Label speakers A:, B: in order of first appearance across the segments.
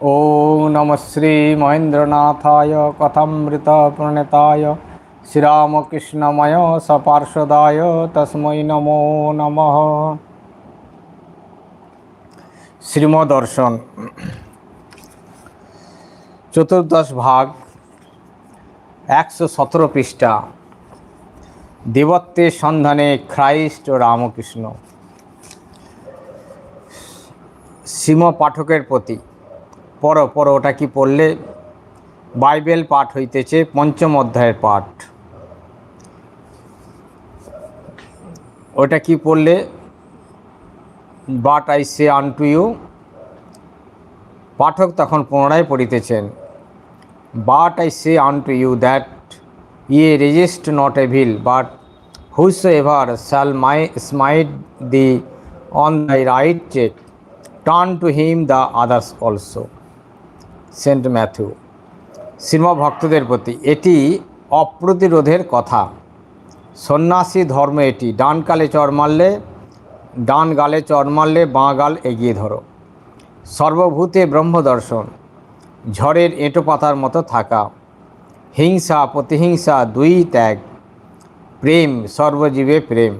A: ॐ नमः श्रीमहेन्द्रनाथाय कथमृतप्रणेताय श्रीरामकृष्णमय सपार्षदाय तस्मै नमो नमः শ্রীমদর্শন চতুর্দশ ভাগ একশো সতেরো পৃষ্ঠা দেবত্বের সন্ধানে খ্রাইস্ট ও রামকৃষ্ণ শ্রীম পাঠকের প্রতি পর পর ওটা কি পড়লে? বাইবেল পাঠ হইতেছে, পঞ্চম অধ্যায়ের পাঠ। ওটা কি পড়লে? But I say unto you. পাঠক তখন পুনরায় পড়িতেছেন, but I say unto you that ye resist not evil but whosoever shall my, smite thee on thy right cheek, turn to him the others also. Saint Matthew Shrima ভক্তদের প্রতি এটি অপ্রতিরোধের কথা। সন্ন্যাসী ধর্ম এটি। ডান কালে চর মারলে, ডান গালে চর মারলে বাঁ গাল এগিয়ে ধরো। সর্বভূতে ব্রহ্মদর্শন। ঝড়ের এঁটো পাতার মতো থাকা। হিংসা, প্রতিহিংসা, দুই ত্যাগ। প্রেম, সর্বজীবে প্রেম।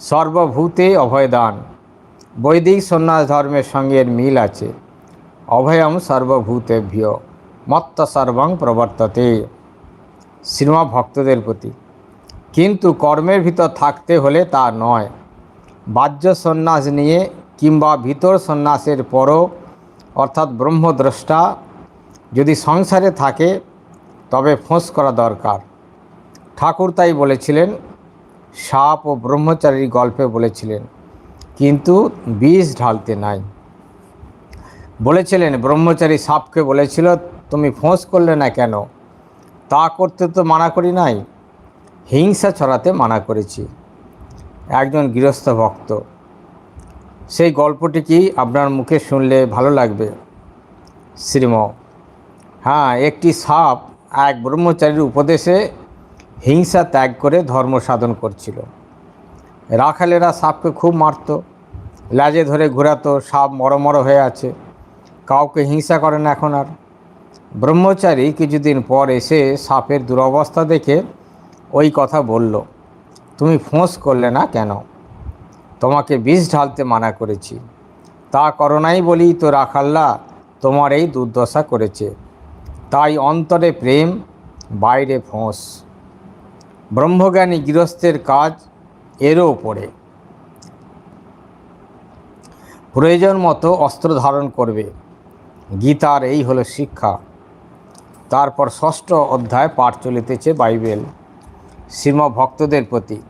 A: সর্বভূতে অভয়দান। বৈদিক সন্ন্যাস ধর্মের সঙ্গে মিল আছে। অভয়ম সর্বভূতেভ্য মত্ত সর্বং প্রবর্ততে শ্রীমা ভক্তদের প্রতি। কিন্তু কর্মের ভিতর থাকতে হলে তা নয়। বাহ্য সন্ন্যাস নিয়ে কিংবা ভিতর সন্ন্যাসের পরও, অর্থাৎ ব্রহ্মদ্রষ্টা যদি সংসারে থাকে, তবে ফোঁস করা দরকার। ঠাকুর তাই বলেছিলেন, সাপ ও ব্রহ্মচারীর গল্পে বলেছিলেন, কিন্তু বিষ ঢালতে নাই। বলেছিলেন, ব্রহ্মচারী সাপকে বলেছিল, তুমি ফোঁস করলে না কেন? তা করতে তো মানা করি নাই। হিংসা ছড়াতে মানা করেছি। একজন গৃহস্থ ভক্ত, সেই গল্পটি কি আপনার মুখে শুনলে ভালো লাগবে? শ্রীম হ্যাঁ একটি সাপ এক ব্রহ্মচারীর উপদেশে হিংসা ত্যাগ করে ধর্ম সাধন করছিল। রাখালেরা সাপকে খুব মারত। লাজে ধরে ঘোরাতো, সাপ মরমর হয়ে আছে। কাউকে হিংসা করে না এখন আর। ব্রহ্মচারী কিছুদিন পর এসে সাপের দুরবস্থা দেখে ওই কথা বলল, তুমি ফোঁস করলে না কেন? তোমাকে বিষ ঢালতে মানা করেছি। তা করো নাই বলি তো রাখাল্লা তোমার এই দুর্দশা করেছে। তাই অন্তরে প্রেম, বাইরে ফোঁস। ব্রহ্মজ্ঞানী গৃহস্থের কাজ এরও ওপরে প্রয়োজন মতো অস্ত্র ধারণ করবে। গীতার এই হলো শিক্ষা। তারপর ষষ্ঠ অধ্যায় পাঠ চলিতেছে বাইবেল। শ্রীম ভক্তদের প্রতি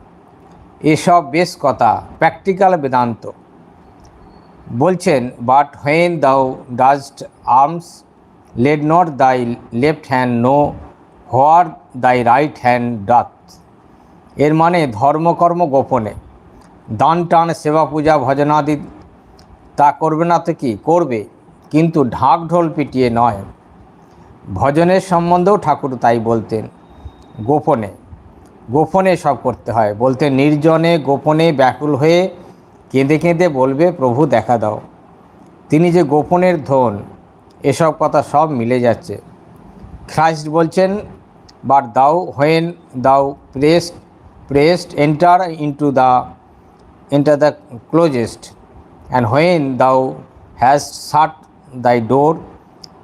A: এসব বেশ কথা, প্র্যাকটিক্যাল বেদান্ত। বলছেন, but when thou doest alms, let not thy left hand, know what thy right hand doeth. এর মানে ধর্মকর্ম গোপনে। দান টান সেবা পূজা ভজনাদি তা করবে না তো কি? করবে। কিন্তু ঢাক ঢোল পিটিয়ে নয়। ভজনের সম্বন্ধেও ঠাকুর তাই বলতেন, গোপনে গোপনে সব করতে হয়। বলতে নির্জনে গোপনে ব্যাকুল হয়ে কেঁদে কেঁদে বলবে, প্রভু দেখা দাও। তিনি যে গোপনের ধন, এসব কথা সব মিলে যাচ্ছে। খ্রাইস্ট বলছেন but thou when thou prayest prayest enter into the enter the closet, and when thou hast shut thy door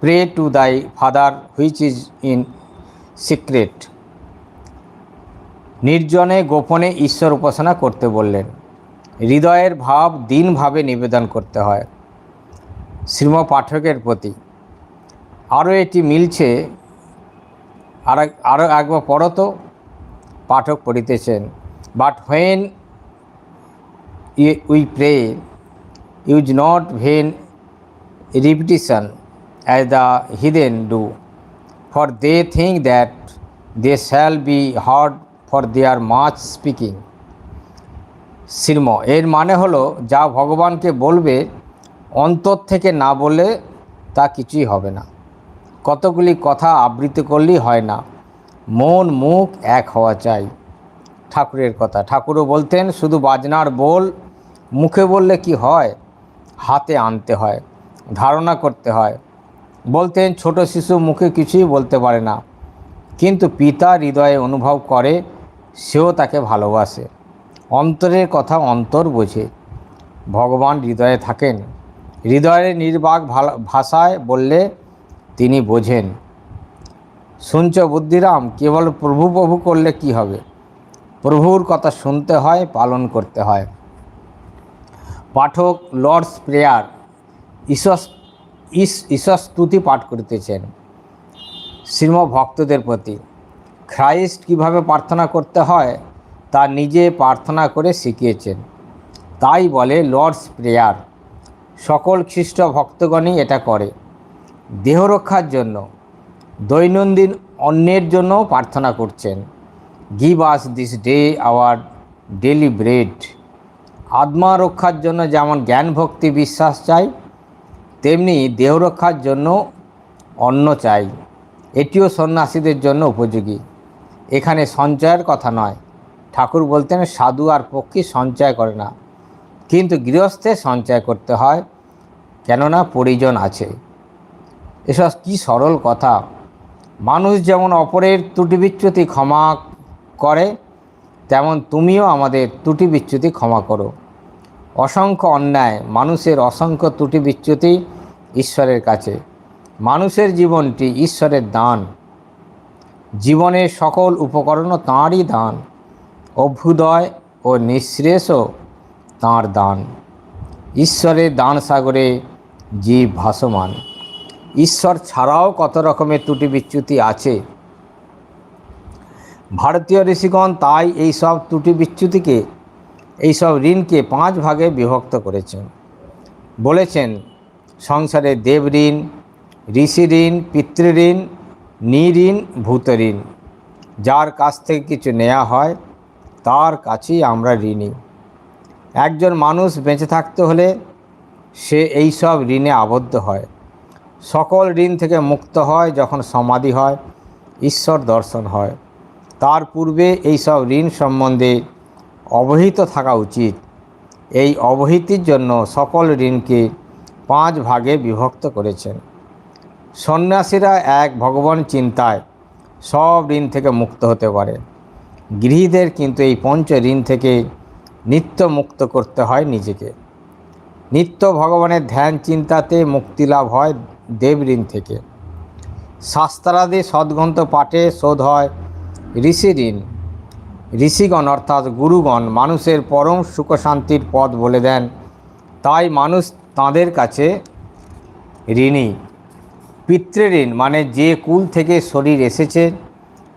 A: pray to thy father which is in secret নির্জনে গোপনে ঈশ্বর উপাসনা করতে বললেন। হৃদয়ের ভাব দিনভাবে নিবেদন করতে হয় শ্রীম পাঠকের প্রতি। আরও এটি মিলছে, আর আরও একবার পড়ো তো, পাঠক পড়িতেছেন but when we pray use not vain repetition as the heathen do for they think that they shall be heard for their much speaking Shrima এর মানে হলো, যা ভগবানকে বলবে, অন্তর থেকে না বলে তা কিছুই হবে না। কতগুলি কথা আবৃত্তি করলেই হয় না। মন, মুখ এক হওয়া চাই। ঠাকুরের কথা। ঠাকুরও বলতেন, শুধু বাজনার বল, মুখে বললে কি হয়? হাতে আনতে হয়। ধারণা করতে হয়। বলতেন, ছোট শিশু মুখে কিছুই বলতে পারে না। কিন্তু পিতা হৃদয়ে অনুভব করে, সেও তাকে ভালোবাসে। অন্তরের কথা অন্তর বোঝে। ভগবান হৃদয়ে থাকেন। হৃদয়ের নির্বাক ভাষায় বললে তিনি বোঝেন, শুনছ বুদ্ধিরাম, কেবল প্রভু প্রভু করলে কি হবে? প্রভুর কথা শুনতে হয়, পালন করতে হয়। পাঠক লর্ডস প্রেয়ার ঈশ্বর ঈশ্বর স্তুতি পাঠ করিতেছেন। শ্রীম ভক্তদের প্রতি। খ্রাইস্ট কীভাবে প্রার্থনা করতে হয়, তা নিজে প্রার্থনা করে শিখিয়েছেন। তাই বলে লর্ডস প্রেয়ার। সকল খ্রিস্ট ভক্তগণই এটা করে। দেহ রক্ষার জন্য। দৈনন্দিন অন্যের জন্য প্রার্থনা করছেন। Give us this day our daily bread আত্মা রক্ষার জন্য যেমন জ্ঞান ভক্তি বিশ্বাস চাই তেমনি দেহ রক্ষার জন্য অন্ন চাই। এটিও সন্ন্যাসীদের জন্য উপযোগী। এখানে সঞ্চয়ের কথা নয়। ঠাকুর বলতেন, সাধু আর পক্ষী সঞ্চয় করে না। কিন্তু গৃহস্থে সঞ্চয় করতে হয়, কেননা পরিজন আছে। এসব কি সরল কথা? মানুষ যেমন অপরের ত্রুটি বিচ্যুতি ক্ষমা করে, তেমন তুমিও আমাদের ত্রুটি বিচ্যুতি ক্ষমা করো। অসংখ্য অন্যায়, মানুষের অসংখ্য ত্রুটি বিচ্যুতি ঈশ্বরের কাছে। মানুষের জীবনটি ঈশ্বরের দান। জীবনের সকল উপকরণও তাঁরই দান অভ্যুদয় ও নিঃশ্রেষও তাঁর দান। ঈশ্বরের দান সাগরে জীব ভাসমান। ঈশ্বর ছাড়াও কত রকমের ত্রুটি বিচ্যুতি আছে? ভারতীয় ঋষিগণ তাই এই সব ত্রুটি বিচ্যুতিকে এইসব ঋণকে পাঁচ ভাগে বিভক্ত করেছেন। বলেছেন, সংসারে দেব ঋণ, ঋষি ঋণ পিতৃঋণ নিঋণ ভূত ঋণ। যার কাছ থেকে কিছু নেওয়া হয়, তার কাছেই আমরা ঋণী। একজন মানুষ বেঁচে থাকতে হলে সে এই সব ঋণে আবদ্ধ হয়। সকল ঋণ থেকে মুক্ত হয় যখন সমাধি হয়, ঈশ্বর দর্শন হয়। তার পূর্বে এই সব ঋণ সম্বন্ধে অবহিত থাকা উচিত। এই অবহিতির জন্য সকল ঋণকে পাঁচ ভাগে বিভক্ত করেছেন। সন্ন্যাসীরা এক ভগবান চিন্তায় সব ঋণ থেকে মুক্ত হতে পারে। গৃহীদের কিন্তু এই পঞ্চ ঋণ থেকে নিত্য মুক্ত করতে হয় নিজেকে। নিত্য ভগবানের ধ্যান চিন্তাতে মুক্তি লাভ হয় দেব ঋণ থেকে। শাস্ত্রাদি সদ্গ্রন্থ পাঠে শোধ হয় ঋষি ঋণ। ঋষিগণ অর্থাৎ গুরুগণ মানুষের পরম সুখ শান্তির পথ বলে দেন। তাই মানুষ তাঁদের কাছে ঋণী। পিতৃঋণ মানে যে কুল থেকে শরীর এসেছে,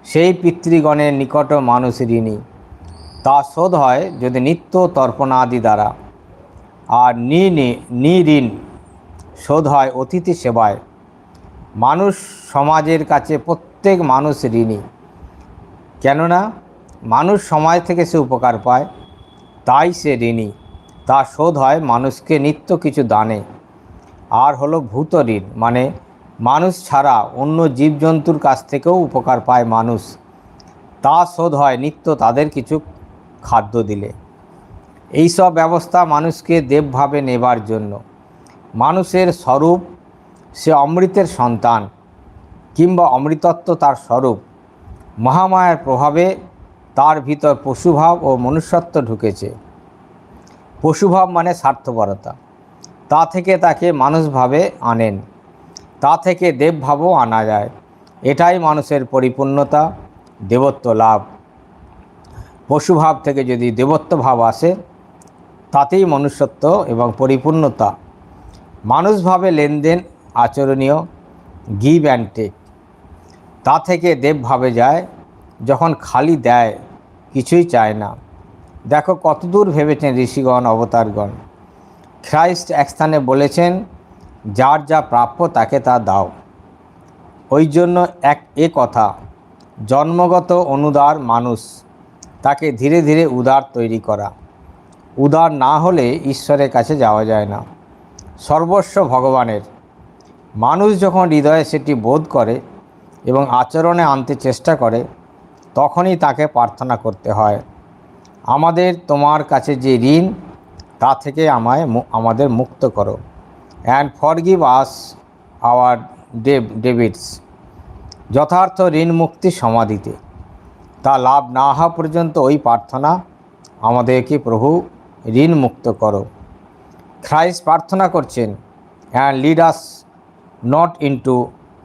A: সেই পিতৃগণের নিকট মানুষ ঋণী। তা শোধ হয় যদি নিত্য তর্পণাদি দ্বারা। আর নি ঋণ শোধ হয় অতিথি সেবায়। মানুষ সমাজের কাছে প্রত্যেক মানুষ ঋণী। কেননা মানুষ সমাজ থেকে সে উপকার পায়, তাই সে ঋণী। তা শোধ হয় মানুষকে নিত্য কিছু দানে। আর হলো ভূত ঋণ মানে মানুষ ছাড়া অন্য জীবজন্তুর কাছ থেকেও উপকার পায় মানুষ। তা শোধ হয় নিত্য তাদের কিছু খাদ্য দিলে। এই সব ব্যবস্থা মানুষকে দেবভাবে নেবার জন্য। মানুষের স্বরূপ সে অমৃতের সন্তান, কিংবা অমৃতত্ব তার স্বরূপ। মহামায়ার প্রভাবে তার ভিতর পশুভাব ও মনুষ্যত্ব ঢুকেছে। পশুভাব মানে স্বার্থপরতা। তা থেকে তাকে মানুষভাবে আনেন। তা থেকে দেবভাবও আনা যায়। এটাই মানুষের পরিপূর্ণতা, দেবত্ব লাভ। পশুভাব থেকে যদি দেবত্ব ভাব আসে, তাতেই মনুষ্যত্ব এবং পরিপূর্ণতা। মানুষভাবে লেনদেন, আচরণীয় গিভ অ্যান্ড টেক তা থেকে দেবভাবে যায়, যখন খালি দেয় কিছুই চায় না। দেখো কতদূর ভেবেছেন ঋষিগণ, অবতারগণ। খ্রাইস্ট এক স্থানে বলেছেন, যার যা প্রাপ্য তাকে তা দাও। ওই জন্য এক এ কথা, জন্মগত অনুদার মানুষ, তাকে ধীরে ধীরে উদার তৈরি করা। উদার না হলে ঈশ্বরের কাছে যাওয়া যায় না। সর্বস্ব ভগবানের। মানুষ যখন হৃদয়ে সেটি বোধ করে এবং আচরণে আনতে চেষ্টা করে তখনই তাকে প্রার্থনা করতে হয়, আমাদের তোমার কাছে যে ঋণ, তা থেকে আমায় আমাদের মুক্ত করো। And forgive us our debt debts যথার্থ ঋণ মুক্তি সমাধিতে। তা লাভ না হওয়া পর্যন্ত ওই প্রার্থনা, আমাদেরকে প্রভু ঋণ মুক্ত করো। খ্রাইস্ট প্রার্থনা করছেন and lead us not into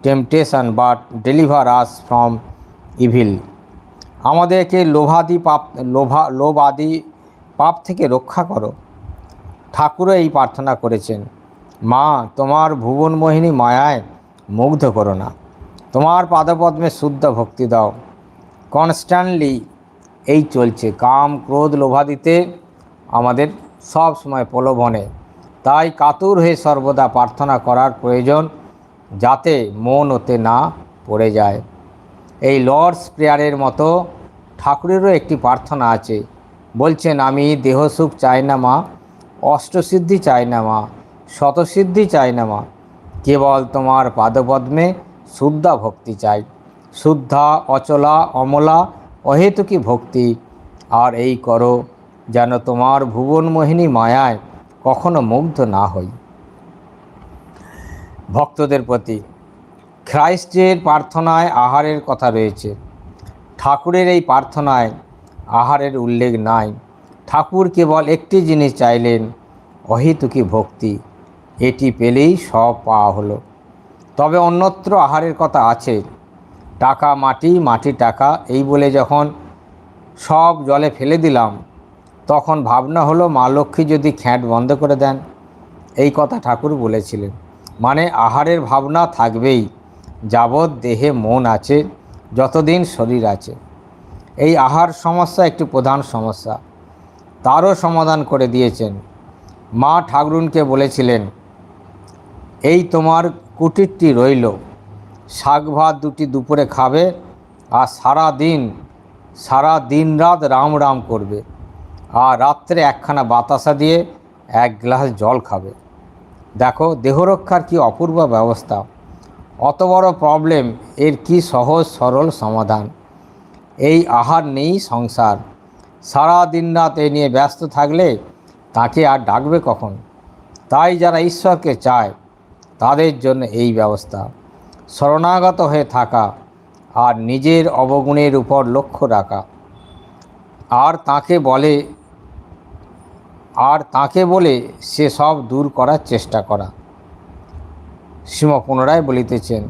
A: temptation but deliver us from evil আমাদেরকে লোভাদি পাপ, লোভা লোভ আদি পাপ থেকে রক্ষা করো। ঠাকুরও এই প্রার্থনা করেছেন, মা, তোমার ভুবন মোহিনী মায়ায় মুগ্ধ করো না। তোমার পাদপদ্মে শুদ্ধ ভক্তি দাও। কনস্ট্যান্টলি এই চলছে। কাম, ক্রোধ, লোভাদিতে আমাদের সব সময় প্রলোভনে। তাই কাতুর হয়ে সর্বদা প্রার্থনা করার প্রয়োজন যাতে মন ওতে না পড়ে যায়। এই লর্ডস প্রেয়ারের মতো ঠাকুরেরও একটি প্রার্থনা আছে। বলছেন, আমি দেহসুখ চাই না মা, অষ্টসিদ্ধি চাই না মা, শতসিদ্ধি চাই না মা, কেবল তোমার পাদপদ্মে শুদ্ধা ভক্তি চাই। শুদ্ধা, অচলা, অমলা, অহেতুকি ভক্তি, আর এই করো যেন তোমার ভুবন মোহিনী মায়ায় কখনো মুগ্ধ না হই। ভক্তদের প্রতি খ্রাইস্টের প্রার্থনায় আহারের কথা রয়েছে। ঠাকুরের এই প্রার্থনায় আহারের উল্লেখ নাই। ঠাকুর কেবল একটি জিনিস চাইলেন, অহেতুকি ভক্তি। এটি পেলেই সব পাওয়া হলো। তবে অন্যত্র আহারের কথা আছে। টাকা মাটি মাটি টাকা, এই বলে যখন সব জলে ফেলে দিলাম, তখন ভাবনা হলো, মা লক্ষ্মী যদি খ্যাঁট বন্ধ করে দেন। এই কথা ঠাকুর বলেছিলেন। মানে আহারের ভাবনা থাকবেই। যাবৎ দেহে মন আছে, যতদিন শরীর আছে। এই আহার সমস্যা একটি প্রধান সমস্যা। তারও সমাধান করে দিয়েছেন। মা ঠাকুরুনকে বলেছিলেন, এই তোমার কুটিরটি রইল, শাক ভাত দুটি দুপুরে খাবে আর সারা দিন সারা দিন রাত রাম রাম করবে আর রাত্রে একখানা বাতাসা দিয়ে এক গ্লাস জল খাবে। দেখো, দেহরক্ষার কি অপূর্ব ব্যবস্থা। অত বড় প্রবলেম এর কি সহজ সরল সমাধান? এই আহার নেই সংসার। সারা দিন রাত এ নিয়ে ব্যস্ত থাকলে তাকে আর ডাকবে কখন? তাই যারা ঈশ্বরকে চায়, তাদের জন্য এই ব্যবস্থা। শরণাগত হয়ে থাকা আর নিজের অবগুণের উপর লক্ষ্য রাখা। আর তাকে বলে, আর তাকে বলে সে সব দূর করার চেষ্টা করা। সীমা পুনরায় বলিতেছেন,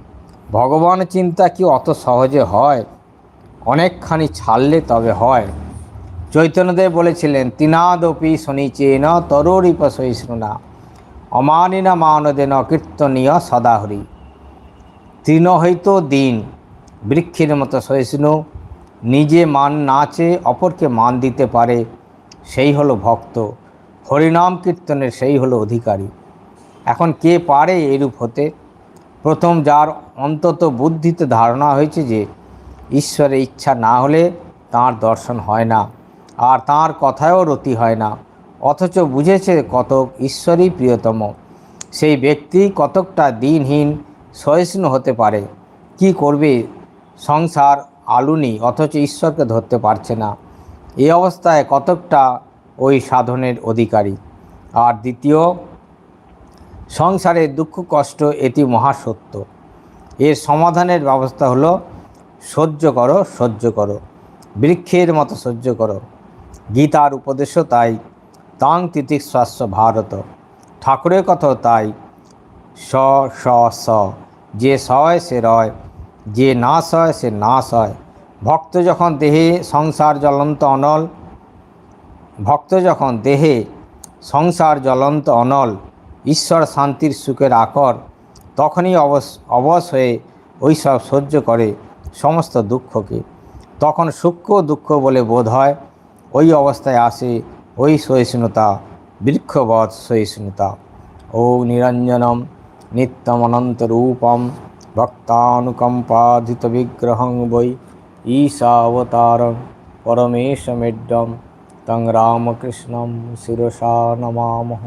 A: ভগবান চিন্তা কি অত সহজে হয়? অনেকখানি ছাড়লে তবে হয়। চৈতন্যদেব বলেছিলেন, তিনাদপি শনিচেন তরোরিপ সহিষ্ণুনা, অমানিনা মানদেন কীর্তনীয় সদাহরি। তৃণ হইতো দিন, বৃক্ষের মতো সহিষ্ণু, নিজে মান নাচে অপরকে মান দিতে পারে, সেই হলো ভক্ত। হরিনাম কীর্তনের সেই হলো অধিকারী। এখন কে পারে এরূপ হতে? প্রথম যার অন্তত বুদ্ধিতে ধারণা হয়েছে যে ঈশ্বরের ইচ্ছা না হলে তার দর্শন হয় না, আর তার কথায়ও রতি হয় না। অথচ বুঝেছে কতক ঈশ্বরই প্রিয়তম। সেই ব্যক্তি কতকটা দিনহীন সহিষ্ণু হতে পারে। কি করবে? সংসার আলুনি, অথচ ঈশ্বরকে ধরতে পারছে না। এই অবস্থায় কতকটা ওই সাধনের অধিকারী? আর দ্বিতীয় সংসারে দুঃখ, কষ্ট, এটি মহাসত্য এর সমাধানের ব্যবস্থা হলো, সহ্য করো সহ্য করো। বৃক্ষের মতো সহ্য করো। গীতার উপদেশও তাই। তাং তিতিক্স্বাস্য ভারত। ঠাকুরের কথাও তাই। স স স। যে সয়, সে রয়। যে না সয়, সে না সয়। ভক্ত যখন দেহে সংসার জ্বলন্ত অনল, ভক্ত যখন দেহে সংসার জ্বলন্ত অনল ঈশ্বর শান্তির সুখের আকর, তখনই অবস অবশ হয়ে ওই সব সহ্য করে সমস্ত দুঃখকে। তখন সূক্ষ্ম দুঃখ বলে বোধ হয়, ওই অবস্থায় আসে ওই সহিষ্ণুতা, বৃক্ষবৎ সহিষ্ণুতা। ও নিরঞ্জনম নিত্যম নিত্যমনন্তরূপম ভক্তানুকম্পাধিত বিগ্রহং বৈ ঈশাবতারং পরমেশমেড্যম তং রামকৃষ্ণম শিরসা নমামহ